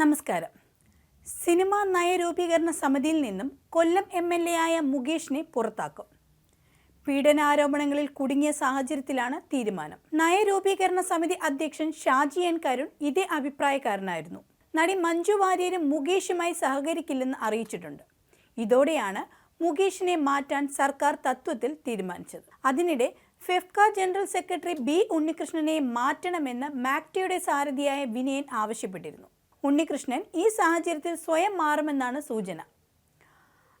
നമസ്കാരം. സിനിമാ നയരൂപീകരണ സമിതിയിൽ നിന്നും കൊല്ലം എം എൽ എ ആയ മുകേഷിനെ പുറത്താക്കും. പീഡനാരോപണങ്ങളിൽ കുടുങ്ങിയ സാഹചര്യത്തിലാണ് തീരുമാനം. നയരൂപീകരണ സമിതി അധ്യക്ഷൻ ഷാജി എൻ കരുൺ ഇതേ അഭിപ്രായക്കാരനായിരുന്നു. നടി മഞ്ജു വാര്യരും മുകേഷുമായി സഹകരിക്കില്ലെന്ന് അറിയിച്ചിട്ടുണ്ട്. ഇതോടെയാണ് മുകേഷിനെ മാറ്റാൻ സർക്കാർ തത്വത്തിൽ തീരുമാനിച്ചത്. അതിനിടെ ഫെഫ്ക ജനറൽ സെക്രട്ടറി ബി ഉണ്ണികൃഷ്ണനെ മാറ്റണമെന്ന് മാക്ടയുടെ സാരഥിയായ വിനയൻ ആവശ്യപ്പെട്ടിരുന്നു. ഉണ്ണികൃഷ്ണൻ ഈ സാഹചര്യത്തിൽ സ്വയം മാറുമെന്നാണ് സൂചന.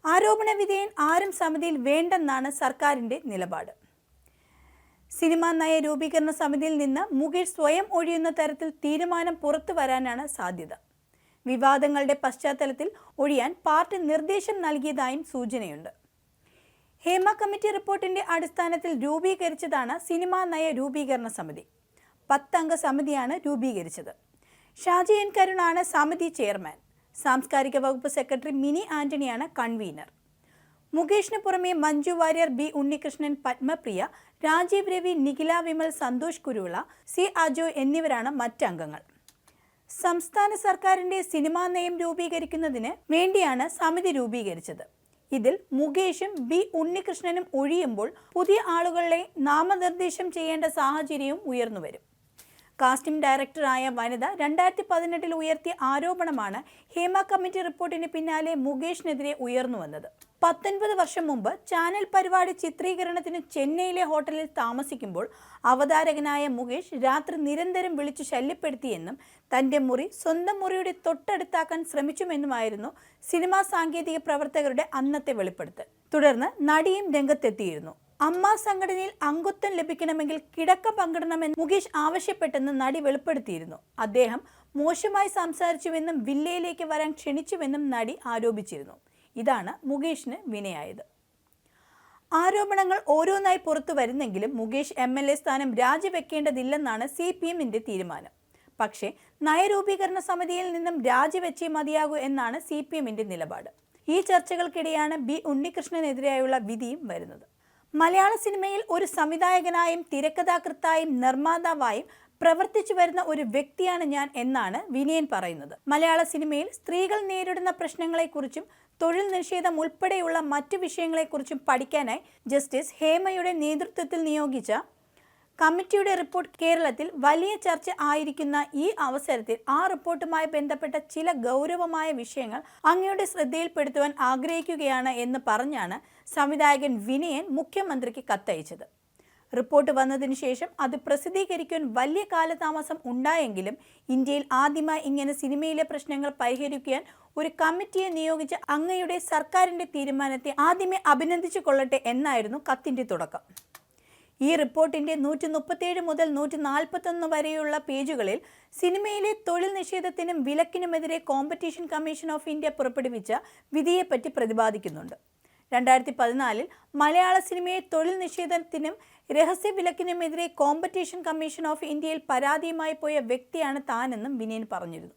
ആരോപണ വിധേയൻ ആരും സമിതിയിൽ വേണ്ടെന്നാണ് സർക്കാരിന്റെ നിലപാട്. സിനിമാ നയ രൂപീകരണ സമിതിയിൽ നിന്ന് മുകേഷ് സ്വയം ഒഴിയുന്ന തരത്തിൽ തീരുമാനം പുറത്തു വരാനാണ് സാധ്യത. വിവാദങ്ങളുടെ പശ്ചാത്തലത്തിൽ ഒഴിയാൻ പാർട്ടി നിർദ്ദേശം നൽകിയതായും സൂചനയുണ്ട്. ഹേമ കമ്മിറ്റി റിപ്പോർട്ടിന്റെ അടിസ്ഥാനത്തിൽ രൂപീകരിച്ചതാണ് സിനിമാ നയ രൂപീകരണ സമിതി. പത്തംഗ സമിതിയാണ് രൂപീകരിച്ചത്. ഷാജി എൻ കരുണാണ് സമിതി ചെയർമാൻ. സാംസ്കാരിക വകുപ്പ് സെക്രട്ടറി മിനി ആന്റണിയാണ് കൺവീനർ. മുകേഷിന് പുറമെ മഞ്ജു വാര്യർ ബി ഉണ്ണികൃഷ്ണൻ പത്മപ്രിയ രാജീവ് രവി നിഖില വിമൽ സന്തോഷ് കുരുവിള സി അജോ എന്നിവരാണ് മറ്റംഗങ്ങൾ. സംസ്ഥാന സർക്കാരിന്റെ സിനിമാ നയം രൂപീകരിക്കുന്നതിന് വേണ്ടിയാണ് സമിതി രൂപീകരിച്ചത്. ഇതിൽ മുകേഷും ബി ഉണ്ണികൃഷ്ണനും ഒഴിയുമ്പോൾ പുതിയ ആളുകളെ നാമനിർദ്ദേശം ചെയ്യേണ്ട സാഹചര്യവും ഉയർന്നുവരും. കാസ്റ്റിംഗ് ഡയറക്ടറായ വനിത രണ്ടായിരത്തി പതിനെട്ടിൽ ഉയർത്തിയ ആരോപണമാണ് ഹേമ കമ്മിറ്റി റിപ്പോർട്ടിന് പിന്നാലെ മുകേഷിനെതിരെ ഉയർന്നു വന്നത്. പത്തൊൻപത് വർഷം മുമ്പ് ചാനൽ പരിപാടി ചിത്രീകരണത്തിന് ചെന്നൈയിലെ ഹോട്ടലിൽ താമസിക്കുമ്പോൾ അവതാരകനായ മുകേഷ് രാത്രി നിരന്തരം വിളിച്ചു ശല്യപ്പെടുത്തിയെന്നും തന്റെ മുറി സ്വന്തം മുറിയുടെ തൊട്ടടുത്താക്കാൻ ശ്രമിച്ചുമെന്നുമായിരുന്നു സിനിമാ സാങ്കേതിക പ്രവർത്തകരുടെ അന്നത്തെ വെളിപ്പെടുത്തൽ. തുടർന്ന് നടിയും രംഗത്തെത്തിയിരുന്നു. അമ്മ സംഘടനയിൽ അംഗത്വം ലഭിക്കണമെങ്കിൽ കിടക്ക പങ്കിടണമെന്ന് മുകേഷ് ആവശ്യപ്പെട്ടെന്ന് നടി വെളിപ്പെടുത്തിയിരുന്നു. അദ്ദേഹം മോശമായി സംസാരിച്ചുവെന്നും വില്ലയിലേക്ക് വരാൻ ക്ഷണിച്ചുവെന്നും നടി ആരോപിച്ചിരുന്നു. ഇതാണ് മുകേഷിന് വിനയായത്. ആരോപണങ്ങൾ ഓരോന്നായി പുറത്തു വരുന്നെങ്കിലും മുകേഷ് എം എൽ എ സ്ഥാനം രാജിവെക്കേണ്ടതില്ലെന്നാണ് സി പി എമ്മിന്റെ തീരുമാനം. പക്ഷേ നയരൂപീകരണ സമിതിയിൽ നിന്നും രാജിവെച്ചേ മതിയാകൂ എന്നാണ് സി പി എമ്മിന്റെ നിലപാട്. ഈ ചർച്ചകൾക്കിടെയാണ് ബി ഉണ്ണികൃഷ്ണനെതിരെയുള്ള വിധിയും വരുന്നത്. മലയാള സിനിമയിൽ ഒരു സംവിധായകനായും തിരക്കഥാകൃത്തായും നിർമ്മാതാവായും പ്രവർത്തിച്ചു വരുന്ന ഒരു വ്യക്തിയാണ് ഞാൻ എന്നാണ് വിനയൻ പറയുന്നത്. മലയാള സിനിമയിൽ സ്ത്രീകൾ നേരിടുന്ന പ്രശ്നങ്ങളെക്കുറിച്ചും തൊഴിൽ നിഷേധം ഉൾപ്പെടെയുള്ള മറ്റു വിഷയങ്ങളെക്കുറിച്ചും പഠിക്കാനായി ജസ്റ്റിസ് ഹേമയുടെ നേതൃത്വത്തിൽ നിയോഗിച്ച കമ്മിറ്റിയുടെ റിപ്പോർട്ട് കേരളത്തിൽ വലിയ ചർച്ച ആയിരിക്കുന്ന ഈ അവസരത്തിൽ ആ റിപ്പോർട്ടുമായി ബന്ധപ്പെട്ട ചില ഗൗരവമായ വിഷയങ്ങൾ അങ്ങയുടെ ശ്രദ്ധയിൽപ്പെടുത്തുവാൻ ആഗ്രഹിക്കുകയാണ് എന്ന് പറഞ്ഞാണ് സംവിധായകൻ വിനയൻ മുഖ്യമന്ത്രിക്ക് കത്തയച്ചത്. റിപ്പോർട്ട് വന്നതിന് ശേഷം അത് പ്രസിദ്ധീകരിക്കാൻ വലിയ കാലതാമസം ഉണ്ടായെങ്കിലും ഇന്ത്യയിൽ ആദ്യമായി ഇങ്ങനെ സിനിമയിലെ പ്രശ്നങ്ങൾ പരിഹരിക്കാൻ ഒരു കമ്മിറ്റിയെ നിയോഗിച്ച അങ്ങയുടെ സർക്കാരിന്റെ തീരുമാനത്തെ ആദ്യമേ അഭിനന്ദിച്ചു കൊള്ളട്ടെ എന്നായിരുന്നു കത്തിന്റെ തുടക്കം. ഈ റിപ്പോർട്ടിന്റെ നൂറ്റി മുപ്പത്തേഴ് മുതൽ നൂറ്റി നാൽപ്പത്തൊന്ന് വരെയുള്ള പേജുകളിൽ സിനിമയിലെ തൊഴിൽ നിഷേധത്തിനും വിലക്കിനുമെതിരെ കോമ്പറ്റീഷൻ കമ്മീഷൻ ഓഫ് ഇന്ത്യ പുറപ്പെടുവിച്ച വിധിയെപ്പറ്റി പ്രതിപാദിക്കുന്നുണ്ട്. രണ്ടായിരത്തി പതിനാലിൽ മലയാള സിനിമയെ തൊഴിൽ നിഷേധത്തിനും രഹസ്യ വിലക്കിനുമെതിരെ കോമ്പറ്റീഷൻ കമ്മീഷൻ ഓഫ് ഇന്ത്യയിൽ പരാതിയുമായി പോയ വ്യക്തിയാണ് താനെന്നും വിനയൻ പറഞ്ഞിരുന്നു.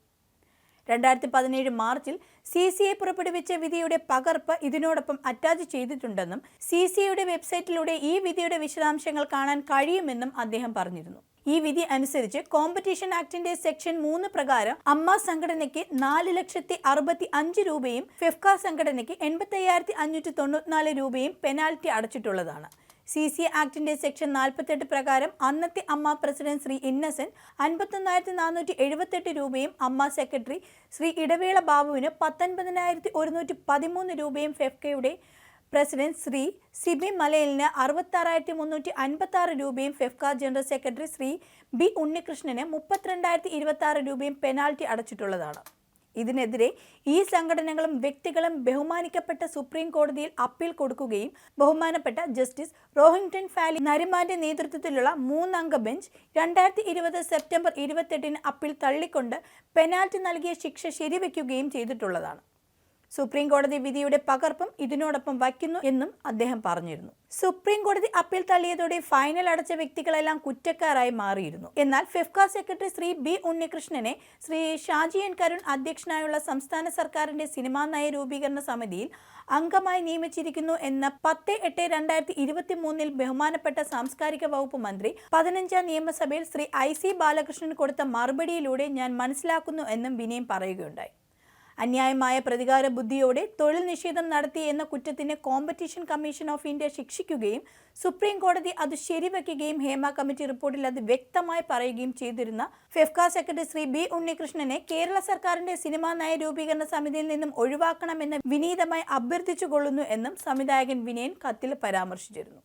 രണ്ടായിരത്തി പതിനേഴ് മാർച്ചിൽ സി സി ഐ പുറപ്പെടുവിച്ച വിധിയുടെ പകർപ്പ് ഇതിനോടൊപ്പം അറ്റാച്ച് ചെയ്തിട്ടുണ്ടെന്നും സി സി ഐയുടെ വെബ്സൈറ്റിലൂടെ ഈ വിധിയുടെ വിശദാംശങ്ങൾ കാണാൻ കഴിയുമെന്നും അദ്ദേഹം പറഞ്ഞിരുന്നു. ഈ വിധി അനുസരിച്ച് കോമ്പറ്റീഷൻ ആക്ടിന്റെ സെക്ഷൻ മൂന്ന് പ്രകാരം അമ്മ സംഘടനയ്ക്ക് നാല് ലക്ഷത്തി അറുപത്തി അഞ്ച് രൂപയും ഫെഫ്ക സംഘടനയ്ക്ക് എൺപത്തി അയ്യായിരത്തി അഞ്ഞൂറ്റി തൊണ്ണൂറ്റിനാല് രൂപയും പെനാൽറ്റി അടച്ചിട്ടുള്ളതാണ്. സി സി ആക്ടിന്റെ സെക്ഷൻ നാൽപ്പത്തെട്ട് പ്രകാരം അന്നത്തെ അമ്മ പ്രസിഡന്റ് ശ്രീ ഇന്നസെന്റ് അൻപത്തൊന്നായിരത്തി നാനൂറ്റി എഴുപത്തെട്ട് രൂപയും അമ്മ സെക്രട്ടറി ശ്രീ ഇടവേള ബാബുവിന് പത്തൊൻപതിനായിരത്തി ഒരുന്നൂറ്റി പതിമൂന്ന് രൂപയും ഫെഫ്കയുടെ പ്രസിഡന്റ് ശ്രീ സിബി മലയലിന് അറുപത്താറായിരത്തി മുന്നൂറ്റി അൻപത്തി ആറ് രൂപയും FEFKA general secretary Shri B ഉണ്ണികൃഷ്ണന് മുപ്പത്തിരണ്ടായിരത്തി ഇരുപത്തി ആറ് രൂപയും പെനാൽറ്റി അടച്ചിട്ടുള്ളതാണ്. ഇതിനെതിരെ ഈ സംഘടനകളും വ്യക്തികളും ബഹുമാനിക്കപ്പെട്ട സുപ്രീം കോടതിയിൽ അപ്പീൽ കൊടുക്കുകയും ബഹുമാനപ്പെട്ട ജസ്റ്റിസ് റോഹിംഗ്ടൺ ഫാലി നരിമാന്റെ നേതൃത്വത്തിലുള്ള മൂന്നംഗ ബെഞ്ച് രണ്ടായിരത്തി ഇരുപത് സെപ്റ്റംബർ ഇരുപത്തെട്ടിന് അപ്പീൽ തള്ളിക്കൊണ്ട് പെനാൽറ്റി നൽകിയ ശിക്ഷ ശരിവെക്കുകയും ചെയ്തിട്ടുള്ളതാണ്. സുപ്രീം കോടതി വിധിയുടെ പകർപ്പും ഇതിനോടൊപ്പം വയ്ക്കുന്നു എന്നും അദ്ദേഹം പറഞ്ഞിരുന്നു. സുപ്രീം കോടതി അപ്പീൽ തള്ളിയതോടെ ഫൈനൽ അടച്ച വ്യക്തികളെല്ലാം കുറ്റക്കാരായി മാറിയിരുന്നു. എന്നാൽ ഫിഫ്ക സെക്രട്ടറി ശ്രീ ബി ഉണ്ണികൃഷ്ണനെ ശ്രീ ഷാജി എൻ കരുൺ അധ്യക്ഷനായുള്ള സംസ്ഥാന സർക്കാരിന്റെ സിനിമാ നയ രൂപീകരണ സമിതിയിൽ അംഗമായി നിയമിച്ചിരിക്കുന്നു എന്ന പത്ത് എട്ട് രണ്ടായിരത്തി ഇരുപത്തി മൂന്നിൽ ബഹുമാനപ്പെട്ട സാംസ്കാരിക വകുപ്പ് മന്ത്രി പതിനഞ്ചാം നിയമസഭയിൽ ശ്രീ ഐ സി ബാലകൃഷ്ണൻ കൊടുത്ത മറുപടിയിലൂടെ ഞാൻ മനസ്സിലാക്കുന്നു എന്നും വിനയം പറയുകയുണ്ടായി. അന്യായമായ പ്രതികാര ബുദ്ധിയോടെ തൊഴിൽ നിഷേധം നടത്തി എന്ന കുറ്റത്തിന് കോമ്പറ്റീഷൻ കമ്മീഷൻ ഓഫ് ഇന്ത്യ ശിക്ഷിക്കുകയും സുപ്രീം കോടതി അത് ശരിവയ്ക്കുകയും ഹേമ കമ്മിറ്റി റിപ്പോർട്ടിൽ അത് വ്യക്തമായി പറയുകയും ചെയ്തിരുന്ന ഫെഫ്ക സെക്രട്ടറി ശ്രീ ബി ഉണ്ണികൃഷ്ണനെ കേരള സർക്കാരിന്റെ സിനിമാ നയ രൂപീകരണ സമിതിയിൽ നിന്നും ഒഴിവാക്കണമെന്ന് വിനീതമായി അഭ്യർത്ഥിച്ചുകൊള്ളുന്നു എന്നും സംവിധായകൻ വിനയൻ കത്തിൽ പരാമർശിച്ചിരുന്നു.